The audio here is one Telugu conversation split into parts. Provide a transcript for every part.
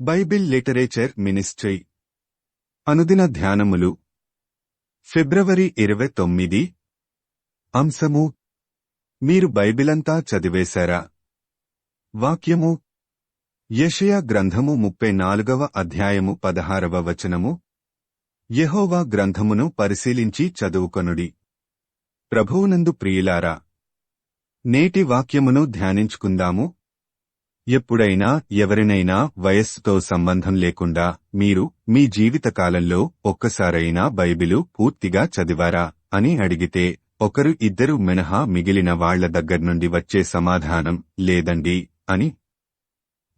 Bible literature ministry. అనుదిన ధ్యానములు. ఫిబ్రవరి ఇరవై తొమ్మిది. అంశము. మీరు బైబిలంతా చదివేశారా? వాక్యము. యషయా గ్రంథము ముప్పై నాలుగవ అధ్యాయము పదహారవ వచనము. యెహోవా గ్రంథమును పరిశీలించి చదువుకొనుడి. ప్రభువునందు ప్రియులారా నేటి వాక్యమును ధ్యానించుకుందాము. ఎప్పుడైనా ఎవరినైనా వయస్సుతో సంబంధం లేకుండా మీరు మీ జీవితకాలంలో ఒక్కసారైనా బైబిలు పూర్తిగా చదివారా అని అడిగితే ఒకరు ఇద్దరు మినహా మిగిలిన వాళ్ళ దగ్గర్నుండి వచ్చే సమాధానం లేదండి అని.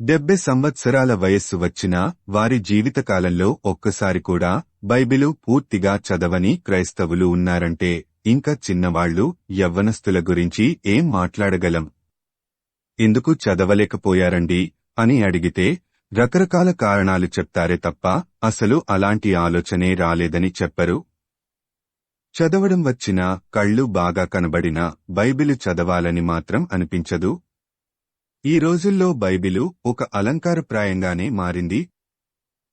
డెబ్బె సంవత్సరాల వయస్సు వచ్చినా వారి జీవితకాలంలో ఒక్కసారి కూడా బైబిలు పూర్తిగా చదవని క్రైస్తవులు ఉన్నారంటే ఇంకా చిన్నవాళ్ళు యవ్వనస్తుల గురించి ఏం మాట్లాడగలం? ఎందుకు చదవలేకపోయారండి? అని అడిగితే రకరకాల కారణాలు చెప్తారే తప్ప అసలు అలాంటి ఆలోచనే రాలేదని చెప్పరు. చదవడం వచ్చినా కళ్ళు బాగా కనబడినా బైబిలు చదవాలని మాత్రం అనిపించదు. ఈ రోజుల్లో బైబిలు ఒక అలంకారప్రాయంగానే మారింది.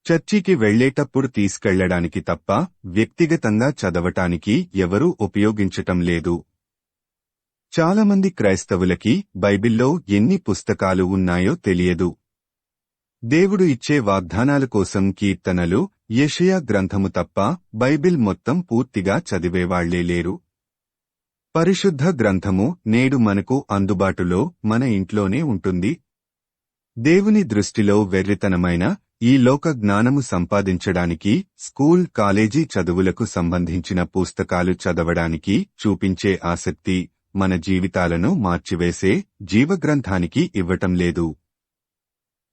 చర్చికి వెళ్ళేటప్పుడు తీసుకెళ్ళడానికి తప్ప వ్యక్తిగతంగా చదవటానికి ఎవరూ ఉపయోగించటం లేదు. చాలామంది క్రైస్తవులకి బైబిల్లో ఎన్ని పుస్తకాలు ఉన్నాయో తెలియదు. దేవుడు ఇచ్చే వాగ్దానాల కోసం కీర్తనలు యషయా గ్రంథము తప్ప బైబిల్ మొత్తం పూర్తిగా చదివేవాళ్ళే లేరు. పరిశుద్ధ గ్రంథము నేడు మనకు అందుబాటులో మన ఇంట్లోనే ఉంటుంది. దేవుని దృష్టిలో వెర్రితనమైన ఈ లోక జ్ఞానము సంపాదించడానికి స్కూల్ కాలేజీ చదువులకు సంబంధించిన పుస్తకాలు చదవడానికి చూపించే ఆసక్తి మన జీవితాలను మార్చివేసే జీవగ్రంథానికి ఇవ్వటం లేదు.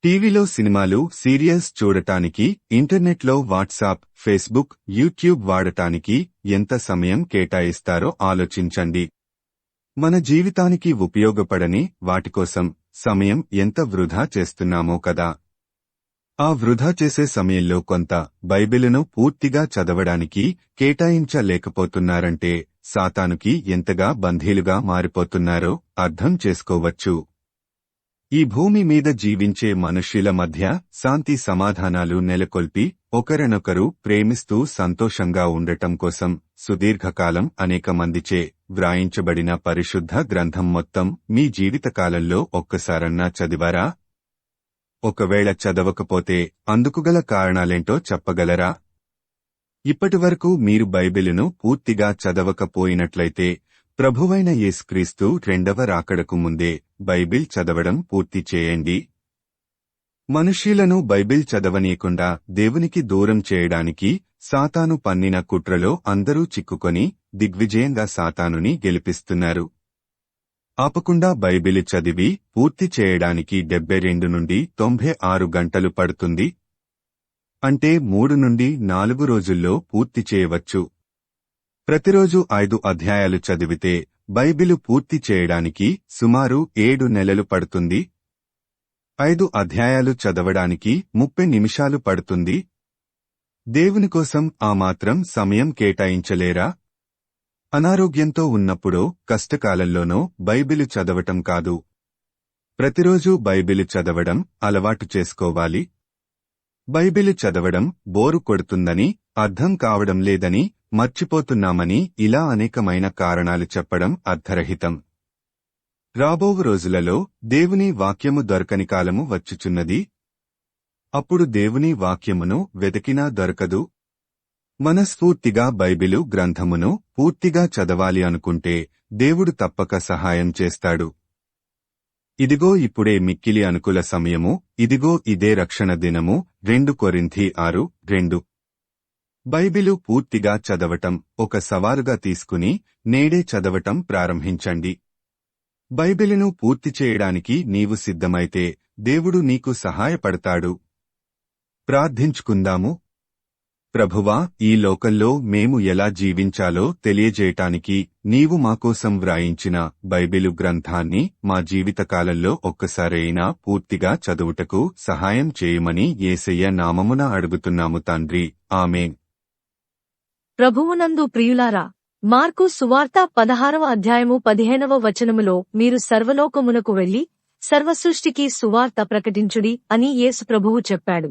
టీవీలో సినిమాలు సీరియల్స్ చూడటానికి ఇంటర్నెట్లో వాట్సాప్ ఫేస్బుక్ యూట్యూబ్ వాడటానికి ఎంత సమయం కేటాయిస్తారో ఆలోచించండి. మన జీవితానికి ఉపయోగపడని వాటికోసం సమయం ఎంత వృధా చేస్తున్నామో కదా. ఆ వృధా చేసే సమయంలో కొంత బైబిలును పూర్తిగా చదవడానికి కేటాయించలేకపోతున్నారంటే సాతానుకి ఎంతగా బంధీలుగా మారిపోతున్నారో అర్థం చేసుకోవచ్చు. ఈ భూమి మీద జీవించే మనుష్యుల మధ్య శాంతి సమాధానాలు నెలకొల్పి ఒకరినొకరు ప్రేమిస్తూ సంతోషంగా ఉండటం కోసం సుదీర్ఘకాలం అనేక మందిచే వ్రాయించబడిన పరిశుద్ధ గ్రంథం మొత్తం మీ జీవితకాలంలో ఒక్కసారన్నా చదివారా? ఒకవేళ చదవకపోతే అందుకుగల కారణాలేంటో చెప్పగలరా? ఇప్పటివరకు మీరు బైబిలును పూర్తిగా చదవకపోయినట్లయితే ప్రభువైన యేసుక్రీస్తు రెండవ రాకడకు ముందే బైబిల్ చదవడం పూర్తి చేయండి. మనుష్యులను బైబిల్ చదవనీయకుండా దేవునికి దూరం చేయడానికి సాతాను పన్నిన కుట్రలో అందరూ చిక్కుకొని దిగ్విజయంగా సాతానుని గెలిపిస్తున్నారు. ఆపకుండా బైబిలు చదివి పూర్తి చేయడానికి డెబ్బై రెండు నుండి తొంభై ఆరు గంటలు పడుతుంది. అంటే మూడు నుండి నాలుగు రోజుల్లో పూర్తి చేయవచ్చు. ప్రతిరోజు ఐదు అధ్యాయాలు చదివితే బైబిలు పూర్తి చేయడానికి సుమారు ఏడు నెలలు పడుతుంది. ఐదు అధ్యాయాలు చదవడానికి ముప్పై నిమిషాలు పడుతుంది. దేవుని కోసం ఆ మాత్రం సమయం కేటాయించలేరా? అనారోగ్యంతో ఉన్నప్పుడో కష్టకాలంలోనో బైబిలు చదవటం కాదు. ప్రతిరోజు బైబిలు చదవడం అలవాటు చేసుకోవాలి. బైబిలు చదవడం బోరు కొడుతుందని అర్థం కావడం లేదని మర్చిపోతున్నామని ఇలా అనేకమైన కారణాలు చెప్పడం అర్థరహితం. రాబో రోజులలో దేవుని వాక్యము దొరకని కాలము వచ్చుచున్నది. అప్పుడు దేవుని వాక్యమును వెతికినా దొరకదు. మనస్ఫూర్తిగా బైబిలు గ్రంథమును పూర్తిగా చదవాలి అనుకుంటే దేవుడు తప్పక సహాయం చేస్తాడు. ఇదిగో ఇప్పుడే మిక్కిలి అనుకూల సమయము ఇదిగో ఇదే రక్షణ దినము రెండు కొరింథీ ఆరు రెండు. బైబిలు పూర్తిగా చదవటం ఒక సవాలుగా తీసుకుని నేడే చదవటం ప్రారంభించండి. బైబిలును పూర్తి చేయడానికి నీవు సిద్ధమైతే దేవుడు నీకు సహాయపడతాడు. ప్రార్థించుకుందాము ప్రభువా ఈ లోకంలో మేము ఎలా జీవించాలో తెలియజేయటానికి నీవు మాకోసం వ్రాయించిన బైబిలు గ్రంథాన్ని మా జీవితకాలంలో ఒక్కసారైనా పూర్తిగా చదువుటకు సహాయం చేయమని యేసయ్య నామమున అడుగుతున్నాము తండ్రి. ఆమె ప్రభువునందు ప్రియులారా మార్కు సువార్త పదహారవ అధ్యాయము పదిహేనవ వచనములో మీరు సర్వలోకమునకు వెళ్ళి సర్వసృష్టికి సువార్త ప్రకటించుడి అని యేసు ప్రభువు చెప్పాడు.